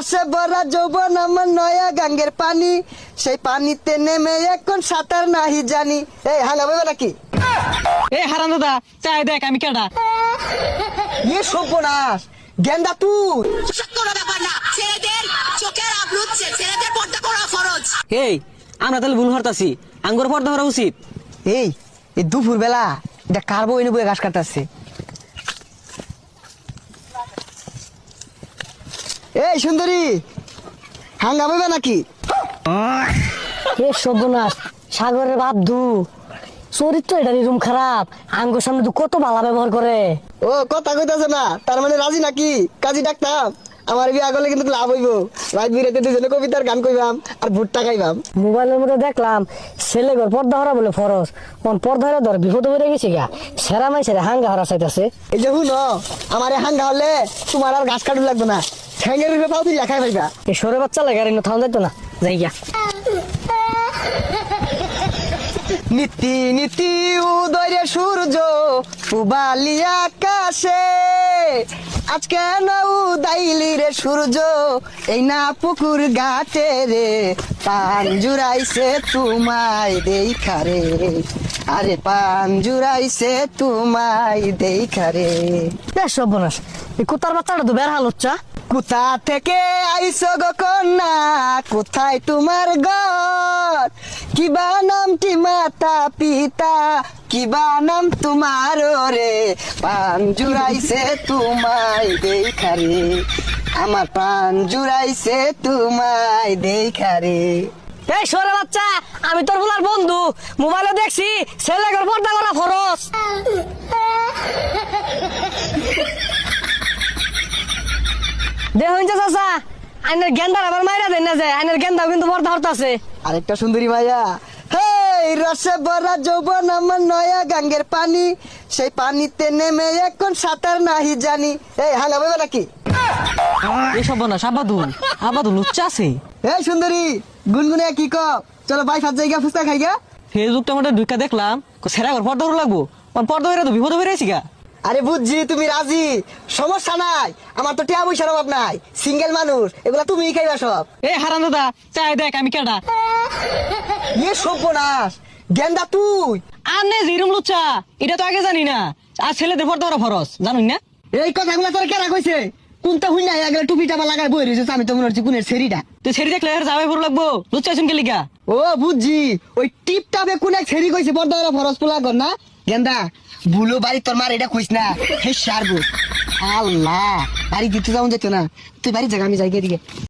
রসে ভরা যৌবন আমার নয়া গাঙ্গের পানি। সেই পানিতে নেমে এখন সাঁতার নাহি জানি। এই হাঙ্গা বইবে নাকি? এ হারান দাদা চাই দেখ আমি কেডা। ইয়ে সর্বনাশ। গেন্দা তুই। পোশাক কোনো ব্যাপার না ছেলেদের চোখের আবরুদ ছেলেদের পর্দা করা ফরজ। এই আমরা তাহলে ভুল হরতাছি আঙ্গুর পর্দা করা উচিত। এই এই দুপুর বেলা এটা কার বই বই ঘাস কাটতেছে? এই সুন্দরী হাঙ্গা বইবে নাকি? এ সর্বনাশ সাগরের বাবদু চরিত্র এটা নিরুম খারাপ আঙ্গুর সামনে তো কত ভালো ব্যবহার করে। ও কথা কইতাছে না তার মানে রাজি নাকি? কাজী ডাকতাম আমার বিয়া করলে কিন্তু লাভ হইব। রাত বিরেতে দুজনে কবিতার গান কইবাম আর ভুট্টা খাইবাম। মোবাইলের মধ্যে দেখলাম ছেলে ঘর পর্দা হরা বলে ফরস কোন পর্দা হরা ধর বিপদ হয়ে গেছে গা। সেরা মাই সেরা হাঙ্গা হরা চাইতেছে। এই যে হুন আমার হাঙ্গা হলে তোমার আর ঘাস কাটু লাগবে না। ঠ্যাঙ্গের রূপে পাও তুই লেখাই পাইবা। এই সরে বাচ্চা লাগে আর থাম যাইতো না। যাই গিয়া। নীতি নীতি উদয় সূর্য পুবালি আকাশে। আজকে না উদাইলি রে সূর্য? এই না পুকুর ঘাটে রে পান জুড়াইছে তোমায় দেখা রে। আরে পান জুড়াইছে তোমায় দেখা রে। এ সর্বনাশ। এই কুত্তার বাচ্চাটা তো বের হাল হচ্ছা কোথা থেকে আইসো গো কন্যা? কোথায় তোমার ঘর কিবা নামটি মাতা পিতা? কিবা নাম তোমার রে? পান জুড়াইছে তোমায় দেখা রে। আমার পান জুড়াইছে তোমায় দেখা রে। এই সরে বাচ্চা, আমি তোর বলার বন্ধু। মোবাইলে দেখছি ছেলে পর্দা করা ফরস দেহ হইছে চাচা আইনের গেন্দার আবার মাইরা দেন না আইনের গেন্দাও কিন্তু আরেকটা সুন্দরী মাইয়া হেই রসে ভরা যৌবন আমার নয়া গাঙ্গের পানি। সেই পানিতে নেমে এখন সাঁতার নাহি জানি। এই হাঙ্গা বইবে নাকি? এই সব না আবাদুল আছে। এই সুন্দরী গুনগুনে কি ক? চলো বাই ফাত জায়গা ফুচকা খাই গা ফেসবুকটা মধ্যে ঢুকা দেখলাম সেরা ঘর পর্দা লাগবো। পর্দা হইরা তো বিপদ হয়ে গা। আরে বুঝছি তুমি রাজি? সমস্যা নাই। আমার তো টিয়া পয়সার অভাব নাই। সিঙ্গেল মানুষ এগুলা তুমি খাইবা সব। এই হারান দাদা চাই দেখ আমি কেডা। ইয়ে সর্বনাশ। গেন্দা তুই। আর নে জিরুম লুচ্চা এটা তো আগে জানি না। আর ছেলেদের পর্দা করা ফরস জানুন না? এই কথাগুলা তোর কেনা কইছে? কোনটা হুই না এগুলা টুপি টাপা লাগাই বই রয়েছে আমি তো মনে হচ্ছে কোনের ছেড়িটা। তুই ছেড়ে দেখলে আর যাবে ভুল লাগবো। লুচ্চা শুনকে লিগা। ও বুঝছি। ওই টিপ টাপে কোন এক ছেড়ি কইছে বড় ফরস পোলা কর না? গেন্দা ভুলো বাড়ি তোর মার, এটা খুঁজ না। হে সারবো। আল্লাহ, বাড়ি দিতে যাও যেত না। তুই বাড়ি জায়গা আমি যাই দিকে